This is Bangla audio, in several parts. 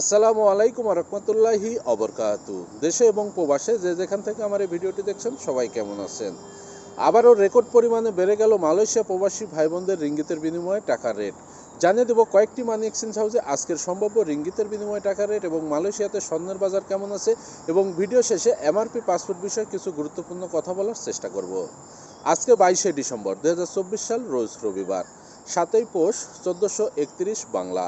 আসসালামু আলাইকুম রহমতুল্লাহি অবরকাতু। দেশে এবং প্রবাসে যে যেখান থেকে আমার এই ভিডিওটি দেখছেন, সবাই কেমন আছেন? আবারও রেকর্ড পরিমাণে বেড়ে গেল মালয়েশিয়া প্রবাসী ভাই বোনদের রিঙ্গিতের বিনিময়ে টাকার রেট। জানিয়ে দেবো কয়েকটি মানি এক্সচেঞ্জ হাউসে আজকের সম্ভাব্য রিঙ্গিতের বিনিময়ে টাকার রেট এবং মালয়েশিয়াতে স্বর্ণের বাজার কেমন আছে এবং ভিডিও শেষে এমআরপি পাসপোর্ট বিষয়ে কিছু গুরুত্বপূর্ণ কথা বলার চেষ্টা করব। আজকে বাইশে ডিসেম্বর, দুই হাজার চব্বিশ সাল, রোজ রবিবার। সাতই পৌষ, চোদ্দোশো একত্রিশ বাংলা।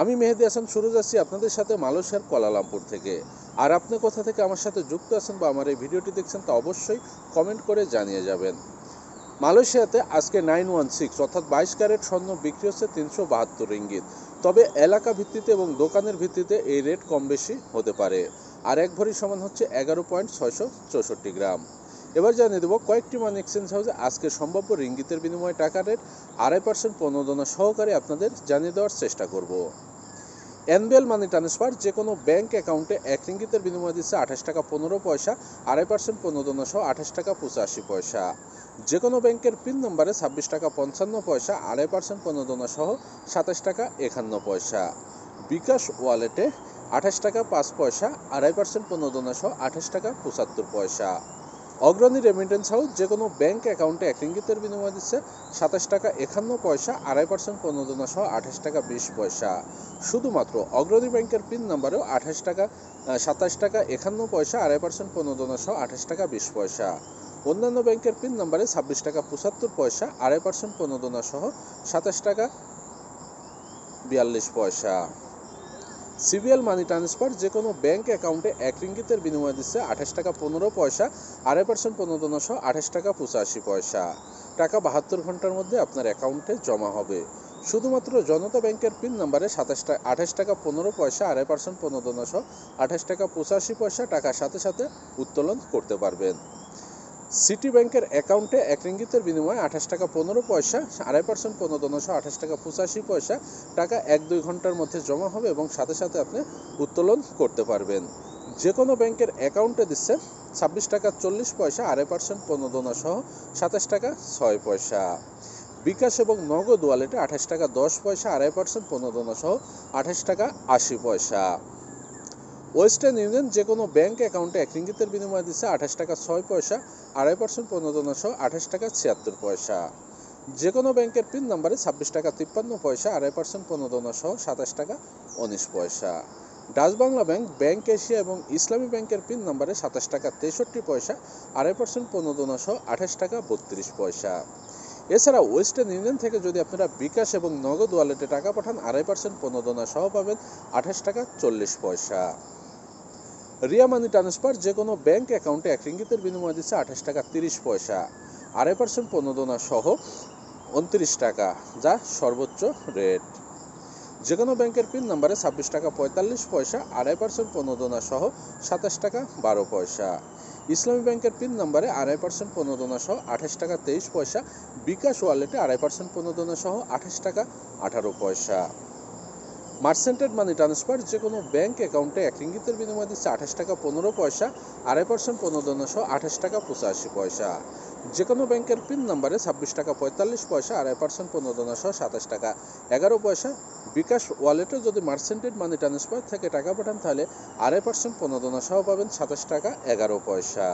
আমি মেহেদি হাসান সুরজ আছি আপনাদের সাথে মালয়েশিয়ার কোয়ালালামপুর থেকে। আর আপনি কোথা থেকে আমার সাথে যুক্ত আছেন বা আমার এই ভিডিওটি দেখছেন তা অবশ্যই কমেন্ট করে জানিয়ে যাবেন। মালয়েশিয়াতে আজকে নাইন ওয়ান সিক্স, অর্থাৎ বাইশ ক্যারেট স্বর্ণ বিক্রি হচ্ছে তিনশো বাহাত্তর রিঙ্গিত। তবে এলাকা ভিত্তিতে এবং দোকানের ভিত্তিতে এই রেট কম বেশি হতে পারে। আর এক ভরি সমান হচ্ছে এগারো পয়েন্ট ছয়শো চৌষট্টি গ্রাম। এবার জানিয়ে দেবো, কয়েকটি মানি এক্সচেঞ্জ হাউসে আজকে সম্ভাব্য রিঙ্গিতের বিনিময়ে টাকা রেট আড়াই পার্সেন্ট প্রণোদনা সহকারে আপনাদের জানিয়ে দেওয়ার চেষ্টা করব। এনবিএল মানি ট্রান্সফার যে কোনো ব্যাঙ্ক অ্যাকাউন্টে এক রিঙ্গিতের বিনিময় দিচ্ছে আঠাশ টাকা পনেরো পয়সা, আড়াই পার্সেন্ট প্রণোদনা সহ আঠাশ টাকা পঁচাশি পয়সা। যে কোনো ব্যাংকের পিন নম্বরে ছাব্বিশ টাকা পঞ্চান্ন পয়সা, আড়াই পার্সেন্ট প্রণোদনা সহ সাতাশ টাকা একান্ন পয়সা। বিকাশ ওয়ালেটে আঠাশ টাকা পাঁচ পয়সা, আড়াই পার্সেন্ট প্রণোদনা সহ আঠাশ টাকা পঁচাত্তর পয়সা। অগ্রণী রেমিটেন্স হাউস যে কোনো ব্যাংক অ্যাকাউন্টে এক রিঙ্গিতের বিনিময় দিচ্ছে সাতাশ টাকা একান্ন পয়সা, আড়াই পার্সেন্ট প্রণোদনা সহ আঠাশ টাকা বিশ পয়সা। শুধুমাত্র অগ্রণী ব্যাংকের পিন নাম্বারেও আঠাশ টাকা সাতাশ টাকা একান্ন পয়সা, আড়াই পার্সেন্ট প্রণোদনা সহ আঠাশ টাকা বিশ পয়সা। অন্যান্য ব্যাংকের পিন নাম্বারে ছাব্বিশ টাকা পঁচাত্তর পয়সা, আড়াই পার্সেন্ট প্রণোদনা সহ সাতাশ টাকা বিয়াল্লিশ পয়সা। সিবিএল মানি ট্রান্সফার যে কোনো ব্যাঙ্ক অ্যাকাউন্টে এক রিঙ্গিতের বিনিময় দিচ্ছে আঠাশ টাকা পনেরো পয়সা আড়াই পার্সেন্ট পনেরো আঠাশ টাকা পঁচাশি পয়সা। টাকা বাহাত্তর ঘণ্টার মধ্যে আপনার অ্যাকাউন্টে জমা হবে। শুধুমাত্র জনতা ব্যাংকের পিন নাম্বারে সাতাশ টাকা আঠাশ টাকা পনেরো পয়সা আড়াই পার্সেন্ট পনেরো আঠাশ টাকা পঁচাশি পয়সা টাকার সাথে সাথে উত্তোলন করতে পারবেন। সিটি ব্যাংকের অ্যাকাউন্টে এক রিঙ্গিতের বিনিময়ে আঠাশ টাকা পনেরো পয়সা, আড়াই পার্সেন্ট পনেরো সহ আঠাশ টাকা পঁচাশি পয়সা টাকা এক দুই ঘণ্টার মধ্যে জমা হবে এবং সাথে সাথে আপনি উত্তোলন করতে পারবেন। যে কোনো ব্যাংকের অ্যাকাউন্টে দিচ্ছে ছাব্বিশ টাকা চল্লিশ পয়সা, আড়াই পার্সেন্ট প্রণোদনা সহ সাতাশ টাকা ছয় পয়সা। বিকাশ এবং নগদ ওয়ালেটে আঠাশ টাকা দশ পয়সা, আড়াই পার্সেন্ট প্রণোদনা সহ আঠাশ টাকা আশি পয়সা। ওয়েস্টার্ন ইউনিয়ন যে কোনো ব্যাংক অ্যাকাউন্টে এক রিঙ্গিতের বিনিময়ে দিচ্ছে আঠাশ টাকা ছয় পয়সা, আড়াই পার্সেন্ট প্রণোদনা সহ আঠাশ টাকা ছিয়াত্তর পয়সা। যে কোনো ব্যাংকের পিন নাম্বারে ছাব্বিশ টাকা তিপ্পান্ন পয়সা, আড়াই পার্সেন্ট প্রণোদনা সহ সাতাশ টাকা উনিশ পয়সা। Dutch Bangla Bank Bank Asia এবং ইসলামী ব্যাংকের পিন নাম্বারে সাতাশ টাকা তেষট্টি পয়সা, আড়াই পার্সেন্ট প্রণোদনা সহ আঠাশ টাকা বত্রিশ পয়সা। এছাড়া ওয়েস্টার্ন ইউনিয়ন থেকে যদি আপনারা বিকাশ এবং নগদ ওয়ালেটে টাকা পাঠান, আড়াই পার্সেন্ট প্রণোদনা সহ পাবেন আঠাশ টাকা চল্লিশ পয়সা। রিয়া মানি ট্রান্সফার যে কোনো ব্যাংক অ্যাকাউন্টে এক রিঙ্গিতের বিনিময় দিচ্ছে আঠাশ টাকা তিরিশ পয়সা। আড়াই পার্সেন্ট প্রণোদনা সহ উনত্রিশ টাকা, যা সর্বোচ্চ রেট যে কোনো ব্যাংকের পিন নাম্বারে ছাব্বিশ টাকা পঁয়তাল্লিশ পয়সা আড়াই পার্সেন্ট প্রণোদনা সহ সাতাশ টাকা বারো পয়সা। ইসলামী ব্যাংকের পিন নাম্বারে আড়াই পার্সেন্ট প্রণোদনা সহ আঠাশ টাকা তেইশ পয়সা, বিকাশ ওয়ালেটে আড়াই পার্সেন্ট প্রণোদনা সহ আঠাশ টাকা আঠারো পয়সা। মার্সেন্টেড মানি ট্রান্সফার যে কোনো ব্যাঙ্ক অ্যাকাউন্টে এক রিঙ্গিতের বিনিময় দিচ্ছে আঠাশ টাকা পনেরো পয়সা আড়াই পার্সেন্ট প্রণোদনা সহ আঠাশ টাকা পঁচাশি পয়সা। যে কোনো ব্যাংকের পিন নাম্বারে ছাব্বিশ টাকা পঁয়তাল্লিশ পয়সা আড়াই পার্সেন্ট পনেরো প্রণোদনা সহ সাতাশ টাকা এগারো পয়সা। বিকাশ ওয়ালেটে যদি মার্সেন্টেড মানি ট্রান্সফার থেকে টাকা পাঠান, তাহলে আড়াই পার্সেন্ট প্রণোদনা সহ পাবেন সাতাশ টাকা এগারো পয়সা।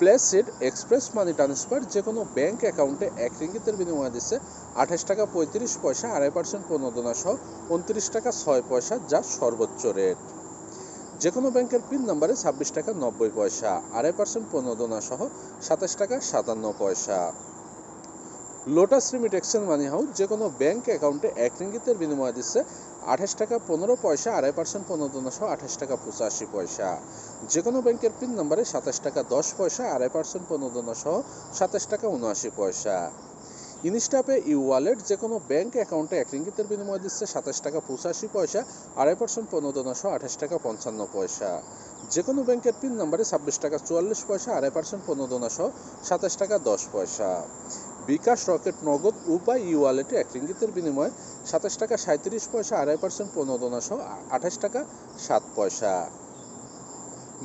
প্লেসিড এক্সপ্রেস মানি ট্রান্সফার যে কোনো ব্যাংক অ্যাকাউন্টে এক রিঙ্গিতের বিনিময় দিচ্ছে আঠাশ টাকা পঁয়ত্রিশ পয়সা, আড়াই পার্সেন্ট প্রণোদনা সহ উনত্রিশ টাকা ছয় পয়সা যা সর্বোচ্চ রেট। যে কোনো ব্যাংকের পিন নাম্বারে ছাব্বিশ টাকা নব্বই পয়সা, আড়াই পার্সেন্ট প্রণোদনা সহ সাতাশ টাকা সাতান্ন পয়সা। Lotus Remit exchange money house যে কোনো ব্যাঙ্ক অ্যাকাউন্টে এক রিঙ্গিতের বিনিময় দিচ্ছে আঠাশ টাকা পনেরো পয়সা, আড়াই পার্সেন্ট প্রণোদনা সহ আঠাশ টাকা পঁচাশি পয়সা। যে কোনো ব্যাংকের পিন নাম্বারে সাতাশ টাকা দশ পয়সা, আড়াই পার্সেন্ট প্রণোদনা সহ সাতাশ টাকা উনআশি পয়সা। ইনস্টাপে ই ওয়ালেট যে কোনো ব্যাঙ্ক অ্যাকাউন্টে এক রিঙ্গিতের বিনিময় দিচ্ছে সাতাশ টাকা পঁচাশি পয়সা, আড়াই পার্সেন্ট প্রণোদনা সহ আঠাশ টাকা পঞ্চান্ন পয়সা। যে কোনো ব্যাংকের পিন নাম্বারে ছাব্বিশ টাকা চুয়াল্লিশ পয়সা, আড়াই পার্সেন্ট প্রণোদনা সহ সাতাশ টাকা দশ পয়সা। বিকাশ রকেট নগদ উপায় ই ওয়ালেটে এক রিঙ্গিতের বিনিময়ে সাতাশ টাকা সাঁত্রিশ পয়সা, আড়াই পার্সেন্ট প্রণোদনা সহ আঠাশ টাকা সাত পয়সা।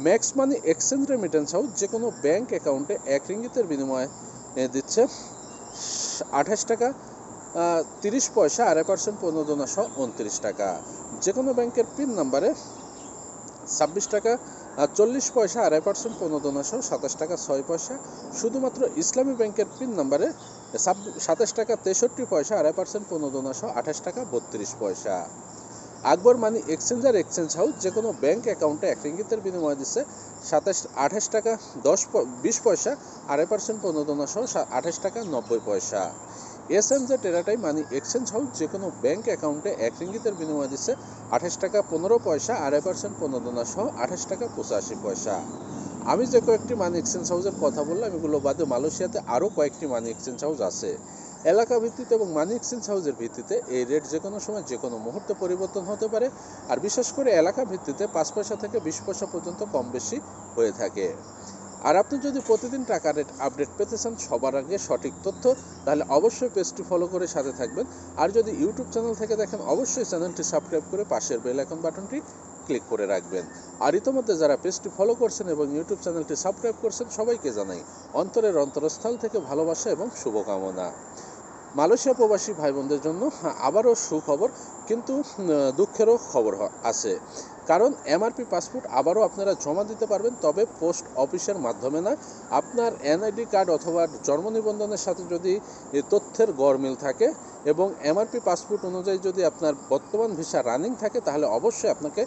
Max money exchange remittance house যে কোনো ব্যাংক অ্যাকাউন্টে এক রিঙ্গিতের বিনিময়ে দিচ্ছে আঠাশ টাকা তিরিশ পয়সা, আড়াই পার্সেন্ট প্রণোদনা সহ উনত্রিশ টাকা। যে কোনো ব্যাংকের পিন নাম্বারে ছাব্বিশ টাকা চল্লিশ পয়সা আড়াই পার্সেন্ট প্রণোদনা সহ সাতাশ টাকা ছয় পয়সা। শুধুমাত্র ইসলামী ব্যাংকের পিন নাম্বারে সাতাশ টাকা তেষট্টি পয়সা আড়াই পার্সেন্ট প্রণোদনা সহ আঠাশ টাকা বত্রিশ পয়সা। আকবর মানি এক্সচেঞ্জ আর এক্সচেঞ্জ হাউস যে কোনো ব্যাংক অ্যাকাউন্টে এক রিঙ্গিতের বিনিময়ে দিচ্ছে সাতাশ, আঠাশ টাকা দশ বিশ পয়সা আড়াই পার্সেন্ট প্রণোদনা সহ আঠাশ টাকা নব্বই পয়সা। এস এম জে টেরাটাই মানি এক্সচেঞ্জ হাউস যে কোনো ব্যাঙ্ক অ্যাকাউন্টে এক রিঙ্গিতের বিনিময় দিচ্ছে আঠাশ টাকা পনেরো পয়সা আড়াই পার্সেন্ট প্রণোদনা সহ আঠাশ টাকা পঁচাশি পয়সা। আমি যে কয়েকটি মানি এক্সচেঞ্জ হাউসের কথা বললাম, এগুলো বাদে মালয়েশিয়াতে আরও কয়েকটি মানি এক্সচেঞ্জ হাউস আছে। এলাকা ভিত্তিতে এবং মানি এক্সচেঞ্জ হাউসের ভিত্তিতে এই রেট যে কোনো সময় যে কোনো মুহূর্তে পরিবর্তন হতে পারে, আর বিশেষ করে এলাকা ভিত্তিতে পাঁচ পয়সা থেকে বিশ পয়সা পর্যন্ত কম বেশি হয়ে থাকে। আর আপনি যদি প্রতিদিন টাকা রেট আপডেট পেতে চান সবার আগে সঠিক তথ্য, তাহলে অবশ্যই পেজটি ফলো করে সাথে থাকবেন। আর যদি ইউটিউব চ্যানেল থেকে দেখেন, অবশ্যই চ্যানেলটি সাবস্ক্রাইব করে পাশের বেল আইকন বাটনটি ক্লিক করে রাখবেন। আর ইতোমধ্যে যারা পেজটি ফলো করছেন এবং ইউটিউব চ্যানেলটি সাবস্ক্রাইব করছেন, সবাইকে জানাই অন্তরের অন্তরস্থল থেকে ভালোবাসা এবং শুভকামনা। মালয়েশিয়া প্রবাসী ভাই বোনদের জন্য আবারও সুখবর, কিন্তু দুঃখেরও খবর আছে। কারণ এমআরপি পাসপোর্ট আবারও আপনারা জমা দিতে পারবেন তবে পোস্ট অফিসের মাধ্যমে না। আপনার এনআইডি কার্ড অথবা জন্ম নিবন্ধনের সাথে যদি তথ্যের গড় মিল থাকে এবং এমআরপি পাসপোর্ট অনুযায়ী যদি আপনার বর্তমান ভিসা রানিং থাকে তাহলে অবশ্যই আপনাকে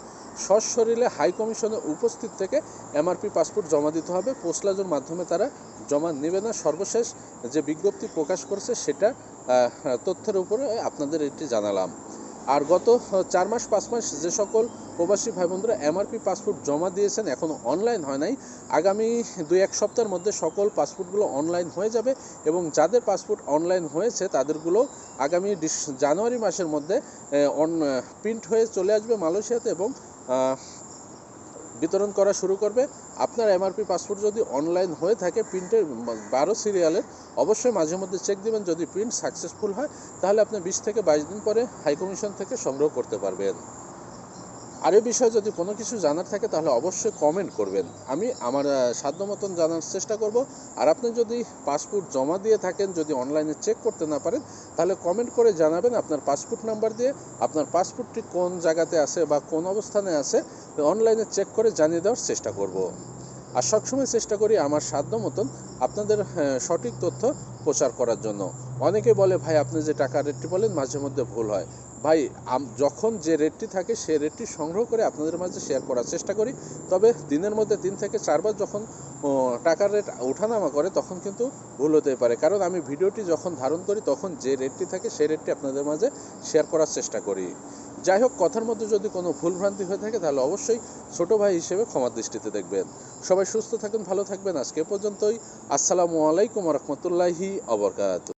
সশরীরে হাই কমিশনে উপস্থিত থেকে এমআরপি পাসপোর্ট জমা দিতে হবে। পোস্টলাজের মাধ্যমে তারা জমা নেবে না। সর্বশেষ যে বিজ্ঞপ্তি প্রকাশ করেছে সেটা আহ, তথ্যের উপরে আপনাদের এটি জানালাম। আর গত চার মাস, পাঁচ মাস যে সকল প্রবাসী ভাই বোনরা এমআরপি পাসপোর্ট জমা দিয়েছেন এখনও অনলাইন হয় নাই। আগামী দুই, এক সপ্তাহের মধ্যে সকল পাসপোর্টগুলো অনলাইন হয়ে যাবে এবং যাদের পাসপোর্ট অনলাইন হয়েছে, তাদেরগুলো আগামী জানুয়ারি মাসের মধ্যে অন প্রিন্ট হয়ে চলে আসবে মালয়েশিয়াতে এবং বিতরণ করা শুরু করবে। আপনার এমআরপি পাসপোর্ট যদি অনলাইন হয়ে থাকে, প্রিন্টের বারো সিরিয়ালের, অবশ্যই মাঝে মধ্যে চেক দেবেন। যদি প্রিন্ট সাকসেসফুল হয়, তাহলে আপনি বিশ থেকে বাইশ দিন পরে হাইকমিশন থেকে সংগ্রহ করতে পারবেন। আর এই বিষয়ে যদি কোনো কিছু জানার থাকে তাহলে অবশ্যই কমেন্ট করবেন। আমি আমার সাধ্য মতন জানার চেষ্টা করব। আর আপনি যদি পাসপোর্ট জমা দিয়ে থাকেন, যদি অনলাইনে চেক করতে না পারেন, তাহলে কমেন্ট করে জানাবেন আপনার পাসপোর্ট নাম্বার দিয়ে, আপনার পাসপোর্টটি কোন জায়গাতে আছে বা কোন অবস্থানে আছে অনলাইনে চেক করে জানিয়ে দেওয়ার চেষ্টা করব। আর সবসময় চেষ্টা করি আমার সাধ্য মতন আপনাদের সঠিক তথ্য প্রচার করার জন্য। অনেকে বলে, ভাই, আপনি যে টাকা রেটটি বলেন মাঝে মধ্যে ভুল হয়। ভাই যখন যে রেটটি থাকে সেই রেটটি সংগ্রহ করে আপনাদের মাঝে শেয়ার করার চেষ্টা করি। তবে দিনের মধ্যে তিন থেকে চারবার যখন টাকার রেট ওঠানামা করে তখন কিন্তু ভুল হতে পারে। কারণ আমি ভিডিওটি যখন ধারণ করি তখন যে রেটটি থাকে সেই রেটটি আপনাদের মাঝে শেয়ার করার চেষ্টা করি। যাই হোক, কথার মধ্যে যদি কোনো ভুলভ্রান্তি হয়ে থাকে তাহলে অবশ্যই ছোট ভাই হিসেবে ক্ষমার দৃষ্টিতে দেখবেন। সবাই সুস্থ থাকুন, ভালো থাকবেন। আজকে পর্যন্তই। আসসালামু আলাইকুম রহমতুল্লাহি অবরকাত